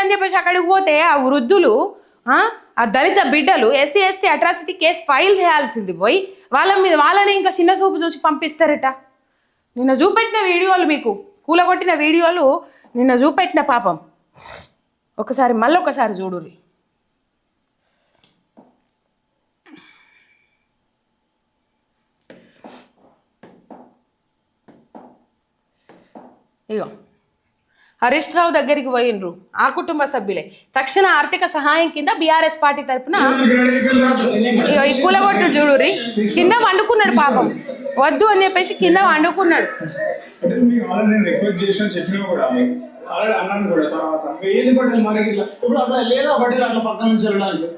అని చెప్పేసి అక్కడికి పోతే ఆ వృద్ధులు ఆ దళిత బిడ్డలు SC ST atrocity case file చేయాల్సింది పోయి వాళ్ళ మీద వాళ్ళని ఇంకా చిన్న చూపు చూసి పంపిస్తారట. నిన్న చూపెట్టిన వీడియోలు మీకు కూలగొట్టిన వీడియోలు నిన్న చూపెట్టిన పాపం. ఒకసారి మళ్ళీ ఒకసారి చూడుర్రి. ఇగో. హరీష్ రావు దగ్గరికి పోయినరు ఆ కుటుంబ సభ్యులే. తక్షణ ఆర్థిక సహాయం కింద బీఆర్ఎస్ పార్టీ తరపున కూలగొట్టు చూడురి కింద వండుకున్నాడు పాపం. వద్దు అని చెప్పేసి కింద వండుకున్నాడు. అన్నాను కూడా తర్వాత ఏది మనకి ఇట్లా ఇప్పుడు అట్లా లేదా అట్లా పక్క నుంచి వెళ్ళడానికి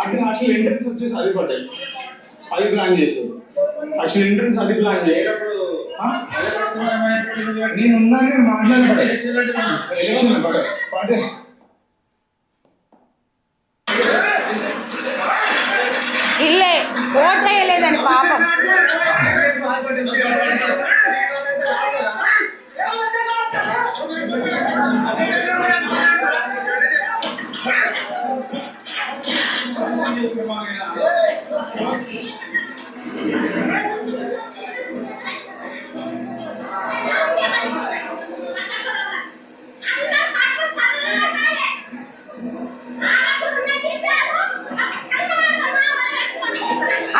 అటు అసలు ఎంట్రన్స్ వచ్చేసి అది అది ప్లాన్ చేసారు అసలు ఎంట్రన్స్ అది ప్లాన్ చేశారు నేను ఉన్నాను నేను మాట్లాడతాను ఎలక్షన్ పడే పడే ఇల్లే ఓట్లేయలేదని పాపం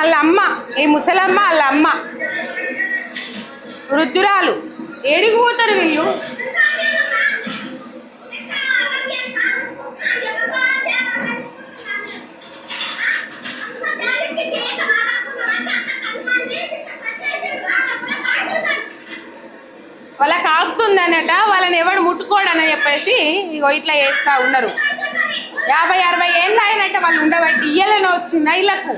వాళ్ళ అమ్మ ఈ ముసలమ్మ వాళ్ళ అమ్మ వృద్ధురాలు. ఏడికి పోతారు వీళ్ళు? వాళ్ళకి కాస్తుందనట వాళ్ళని ఎవడు ముట్టుకోడని చెప్పేసి ఇగో ఇట్లా చేస్తా ఉన్నారు. యాభై అరవై ఏళ్ళు అయినట్టు వాళ్ళు ఉండబట్టి ఇయ్యలేని వచ్చిందా ఇళ్ళకు?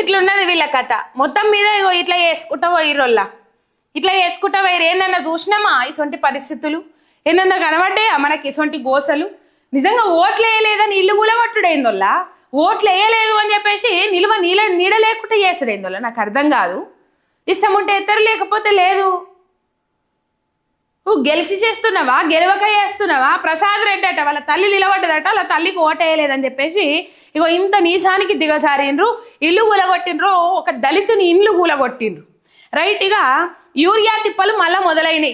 ఇట్లున్నది వీళ్ళ కథ. మొత్తం మీద ఇగో ఇట్లా వేసుకుంటా పోయిరోళ్ళ ఇట్లా చేసుకుంటా పోయిరు ఏందన్నా చూసినామా ఇసొంటి పరిస్థితులు? ఏందన్నా కనబడ్డాయా మనకి ఇసొంటి గోసలు? నిజంగా ఓట్లు వేయలేదని ఇల్లు కూలగొట్టుడైందోళ్ళ? ఓట్లు వేయలేదు అని చెప్పేసి నిలువ నీళ్ళ నీడ లేకుండా చేసాడైందోళ్ళ నాకు అర్థం కాదు. ఇష్టం ఉంటే ఎత్తరు లేకపోతే లేదు. నువ్వు గెలిచి చేస్తున్నావా? గెలవక చేస్తున్నావా? ప్రసాద్ రెడ్డి అట వాళ్ళ తల్లి నిలబడ్డదట వాళ్ళ తల్లికి ఓటేయలేదని చెప్పేసి ఇగో ఇంత నీచానికి దిగజారిండ్రు ఇల్లు కూలగొట్టిండ్రు ఒక దళితుని ఇండ్లు కూలగొట్టిండ్రు. రైట్గా యూరియా తిప్పలు మళ్ళా మొదలైనవి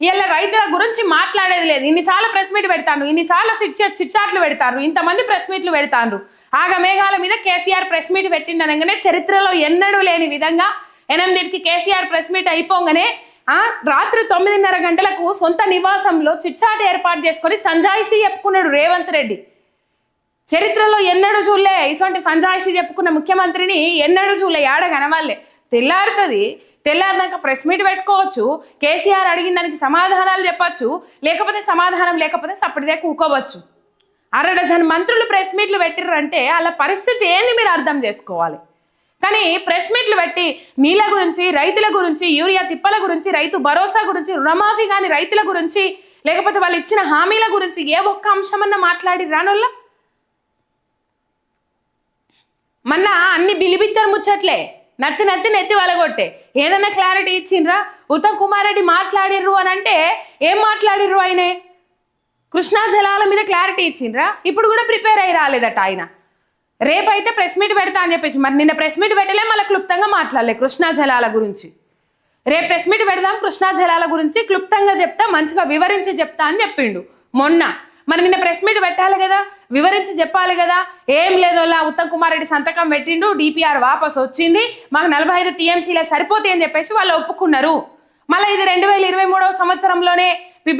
వీళ్ళ రైతుల గురించి మాట్లాడేది లేదు. ఇన్నిసార్లు ప్రెస్ మీట్ పెడతాను ఇన్నిసార్లు సిట్ చిట్చాట్లు పెడతారు ఇంతమంది ప్రెస్ మీట్లు పెడతారు ఆగ మేఘాల మీద కేసీఆర్ ప్రెస్ మీట్ పెట్టిండనగానే చరిత్రలో ఎన్నడూ లేని విధంగా ఎనిమిదింటికి కేసీఆర్ ప్రెస్ మీట్ అయిపోగానే రాత్రి తొమ్మిదిన్నర గంటలకు సొంత నివాసంలో చిచ్చాట ఏర్పాటు చేసుకొని సంజాయిషి చెప్పుకున్నాడు రేవంత్ రెడ్డి. చరిత్రలో ఎన్నడూ చూడలే. ఇటువంటి సంజాయిషి చెప్పుకున్న ముఖ్యమంత్రిని ఎన్నడూ చూడలే. ఏడ కనవాళ్ళే తెల్లారుతుంది. తెల్లారినాక ప్రెస్ మీట్ పెట్టుకోవచ్చు. కేసీఆర్ అడిగిన దానికి సమాధానాలు చెప్పచ్చు. లేకపోతే సమాధానం లేకపోతే సప్పటిదే కూకోవచ్చు. అర డజన్ మంత్రులు ప్రెస్ మీట్లు పెట్టిర్రంటే వాళ్ళ పరిస్థితి ఏంది మీరు అర్థం చేసుకోవాలి. కానీ ప్రెస్ మీట్లు పెట్టి నీళ్ళ గురించి రైతుల గురించి యూరియా తిప్పల గురించి రైతు భరోసా గురించి రుణమాఫీ కానీ రైతుల గురించి లేకపోతే వాళ్ళు ఇచ్చిన హామీల గురించి ఏ ఒక్క అంశమన్నా మాట్లాడి రానోళ్ళ? మొన్న అన్ని బిలిబిత్తరు ముచ్చట్లే. నత్తి నత్తి నెత్తి వలగొట్టే. ఏదైనా క్లారిటీ ఇచ్చిండ్రా? ఉత్తమ్ కుమార్ రెడ్డి మాట్లాడిర్రు అని అంటే ఏం మాట్లాడిర్రు ఆయనే? కృష్ణా జలాల మీద క్లారిటీ ఇచ్చిండ్రా? ఇప్పుడు కూడా ప్రిపేర్ అయ్యి రాలేదట ఆయన. రేపైతే ప్రెస్ మీట్ పెడతా అని చెప్పేసి మరి నిన్న ప్రెస్ మీట్ పెట్టలే మళ్ళీ క్లుప్తంగా మాట్లాడలే కృష్ణా జలాల గురించి. రేపు ప్రెస్ మీట్ పెడదాం కృష్ణా జలాల గురించి క్లుప్తంగా చెప్తా మంచిగా వివరించి చెప్తా అని చెప్పిండు. మొన్న. మరి నిన్న ప్రెస్ మీట్ పెట్టాలి కదా వివరించి చెప్పాలి కదా. ఏం లేదు అలా ఉత్తమ్ కుమార్ రెడ్డి సంతకం పెట్టిండు డిపిఆర్ వాపస్ వచ్చింది. మాకు నలభై ఐదు టీఎంసీలే సరిపోతాయి అని చెప్పేసి వాళ్ళు ఒప్పుకున్నారు. మళ్ళీ ఇది రెండు వేల ఇరవై మూడవ సంవత్సరంలోనే